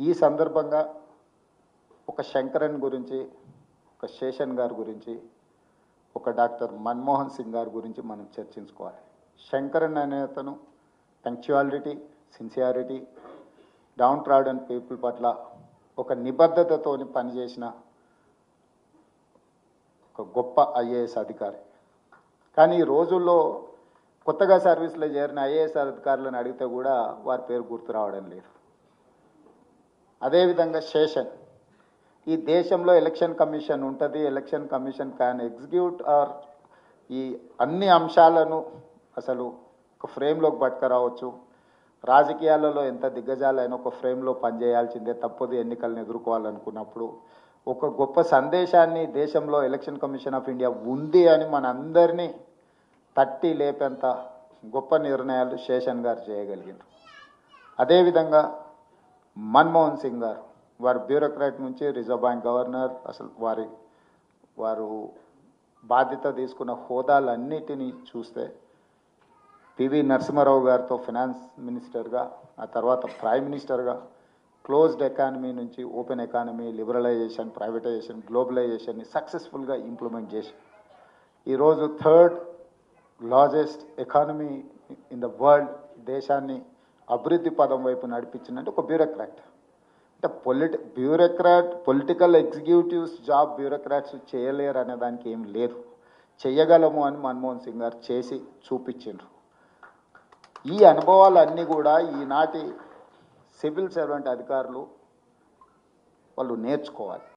ఈ సందర్భంగా ఒక శంకరన్ గురించి ఒక శేషన్ గారి గురించి ఒక డాక్టర్ మన్మోహన్ సింగ్ గారి గురించి మనం చర్చించుకోవాలి. శంకరన్ అనే అతను punctuality sincerity downtrodden people పట్ల ఒక నిబద్ధతతో పనిచేసిన ఒక గొప్ప ఐఏఎస్ అధికారి. కానీ ఈ రోజుల్లో కొత్తగా సర్వీస్లో చేరిన ఐఏఎస్ అధికారులను అడిగితే కూడా వారి పేరు గుర్తు రావడం లేదు. అదేవిధంగా సేషన్ ఈ దేశంలో ఎలక్షన్ కమిషన్ ఉంటుంది election commission can execute or ఈ అన్ని అంశాలను అసలు ఒక ఫ్రేమ్లోకి పట్టుకురావచ్చు. రాజకీయాలలో ఎంత దిగ్గజాలైనా ఒక ఫ్రేమ్లో పనిచేయాల్సిందే తప్పదు ఎన్నికలను ఎదుర్కోవాలనుకున్నప్పుడు. ఒక గొప్ప సందేశాన్ని దేశంలో ఎలక్షన్ కమిషన్ ఆఫ్ ఇండియా ఉంది అని మనందరినీ తట్టి లేపేంత గొప్ప నిర్ణయాలు శేషన్ గారు చేయగలిగారు అదేవిధంగా మన్మోహన్ సింగ్ గారు వారు బ్యూరోక్రాట్ నుంచి రిజర్వ్ బ్యాంక్ గవర్నర్ అసలు వారి వారు బాధ్యత తీసుకున్న హోదాలన్నిటినీ చూస్తే పివి నరసింహారావు గారితో ఫినాన్స్ మినిస్టర్గా ఆ తర్వాత ప్రైమ్ మినిస్టర్గా క్లోజ్డ్ ఎకానమీ నుంచి ఓపెన్ ఎకానమీ లిబరలైజేషన్ ప్రైవేటైజేషన్ గ్లోబలైజేషన్ని సక్సెస్ఫుల్గా ఇంప్లిమెంట్ చేసి ఈరోజు third largest economy in the world దేశాన్ని అభివృద్ధి పదం వైపు నడిపించినట్టు ఒక బ్యూరోక్రాట్. అంటే పొలిటి bureaucrat political executives job bureaucrats చేయలేరు అనే దానికి ఏం లేదు. చేయగలము అని మన్మోహన్ సింగ్ గారు చేసి చూపించిండ్రు. ఈ అనుభవాలన్నీ కూడా ఈనాటి సివిల్ సర్వెంట్ అధికారులు వాళ్ళు నేర్చుకోవాలి.